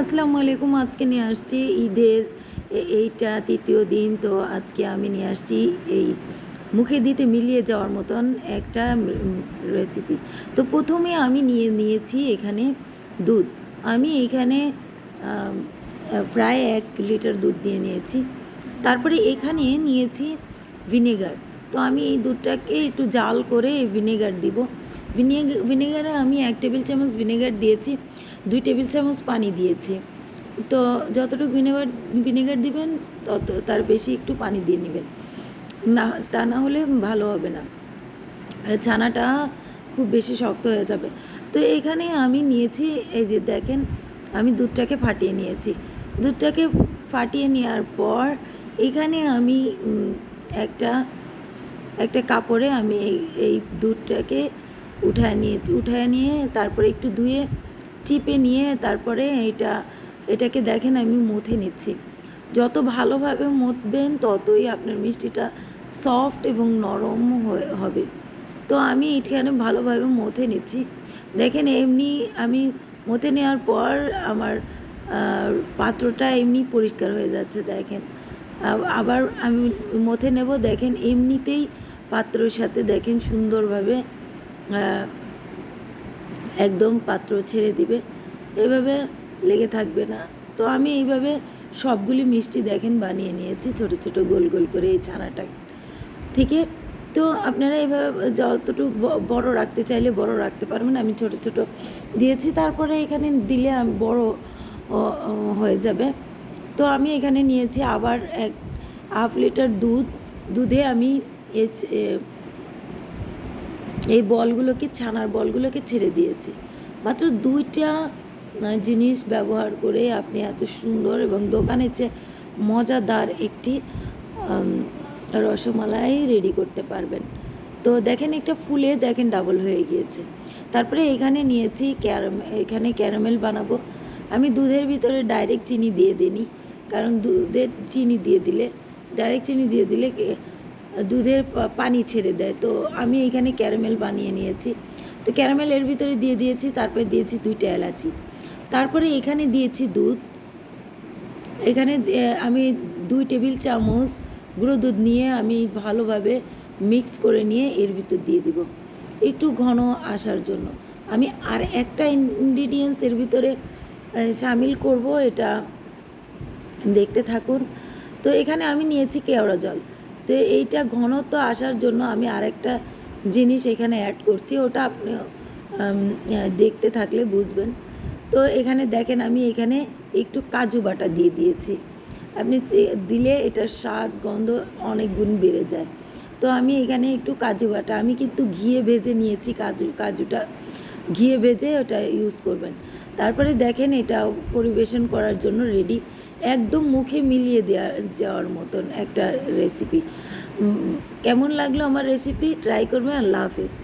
আসসালামু আলাইকুম, আজকে নিয়ে আসছি ঈদের এইটা তৃতীয় দিন। তো আজকে আমি নিয়ে আসছি এই মুখে দিতে মিলিয়ে যাওয়ার মতন একটা রেসিপি। তো প্রথমে আমি নিয়ে নিয়েছি এখানে দুধ। আমি এখানে প্রায় এক লিটার দুধ দিয়ে নিয়েছি। তারপরে এখানে নিয়েছি ভিনেগার। তো আমি এই দুধটাকে একটু জাল করে ভিনেগার দিব। ভিনেগার ভিনেগারে আমি এক টেবিল চামচ ভিনেগার দিয়েছি, দুই টেবিল চামচ পানি দিয়েছি। তো যতটুকু ভিনেগার ভিনেগার দিবেন, তত, তার বেশি একটু পানি দিয়ে নেবেন। না, তা না হলে ভালো হবে না। ছানাটা খুব বেশি শক্ত হয়ে যাবে। তো এখানে আমি নিয়েছি, এই যে দেখেন, আমি দুধটাকে ফাটিয়ে নিয়েছি। দুধটাকে ফাটিয়ে নেওয়ার পর এখানে আমি একটা একটা কাপড়ে আমি এই এই দুধটাকে উঠায় নিয়ে উঠায় নিয়ে তারপরে একটু ধুয়ে, চিপে নিয়ে তারপরে এটা, এটাকে দেখেন আমি মুথে নিচ্ছি। যত ভালোভাবে মুথবেন ততই আপনার মিষ্টিটা সফট এবং নরম হবে। তো আমি এখানে ভালোভাবে মথে নিচ্ছি। দেখেন এমনি আমি মথে নেওয়ার পর আমার পাত্রটা এমনি পরিষ্কার হয়ে যাচ্ছে, দেখেন। আবার আমি মথে নেব, দেখেন এমনিতেই পাত্রর সাথে দেখেন সুন্দরভাবে একদম পাত্র ছেড়ে দিবে। এভাবে লেগে থাকবে না। তো আমি এইভাবে সবগুলি মিষ্টি দেখেন বানিয়ে নিয়েছি, ছোট ছোট গোল গোল করে এই ছানাটা থেকে। তো আপনারা এভাবে যতটুকু বড় রাখতে চাইলে বড় রাখতে পারবেন। আমি ছোট ছোট দিয়েছি। তারপরে এখানে দিলে বড় হয়ে যাবে। তো আমি এখানে নিয়েছি আবার এক, হাফ লিটার দুধ। দুধে আমি এই বলগুলোকে, ছানার বলগুলোকে ছেড়ে দিয়েছি। মাত্র দুইটা জিনিস ব্যবহার করে আপনি এত সুন্দর এবং দোকানের চেয়ে মজাদার একটি রসমালাই রেডি করতে পারবেন। তো দেখেন একটা ফুলে দেখেন ডাবল হয়ে গিয়েছে। তারপরে এখানে নিয়েছি ক্যারাম, এখানে ক্যারামেল বানাবো। আমি দুধের ভিতরে ডাইরেক্ট চিনি দিয়ে দিইনি। কারণ দুধের চিনি দিয়ে দিলে ডাইরেক্ট চিনি দিয়ে দিলে দুধের পানি ছেড়ে দেয়। তো আমি এখানে ক্যারামেল বানিয়ে নিয়েছি। তো ক্যারামেল এর ভিতরে দিয়ে দিয়েছি, তারপরে দিয়েছি দুইটা এলাচি। তারপরে এখানে দিয়েছি দুধ। এখানে আমি দুই টেবিল চামচ গুঁড়ো দুধ নিয়ে আমি ভালোভাবে মিক্স করে নিয়ে এর ভিতর দিয়ে দিব। একটু ঘন আসার জন্য। আমি আর একটা ইনগ্রিডিয়েন্টস এর ভিতরে সামিল করব, এটা দেখতে থাকুন। তো এখানে আমি নিয়েছি কেওড়া জল। তো এইটা ঘনত্ব আসার জন্য আমি আরেকটা জিনিস এখানে অ্যাড করছি, ওটা আপনি দেখতে থাকলে বুঝবেন। তো এখানে দেখেন আমি এখানে একটু কাজু বাটা দিয়ে দিয়েছি। আপনি দিলে এটার স্বাদ, গন্ধ অনেক গুণ বেড়ে যায়। তো আমি এখানে একটু কাজু বাটা, আমি কিন্তু ঘিয়ে ভেজে নিয়েছি কাজু, কাজুটা ঘিয়ে ভেজে ওটা ইউজ করবেন। তারপরে দেখেন এটা পরিবেশন করার জন্য রেডি একদম মুখে মিলিয়ে দেওয়া যাওয়ার মতন একটা রেসিপি কেমন লাগল আমার রেসিপি ট্রাই করবেন। আল্লাহ হাফিজ।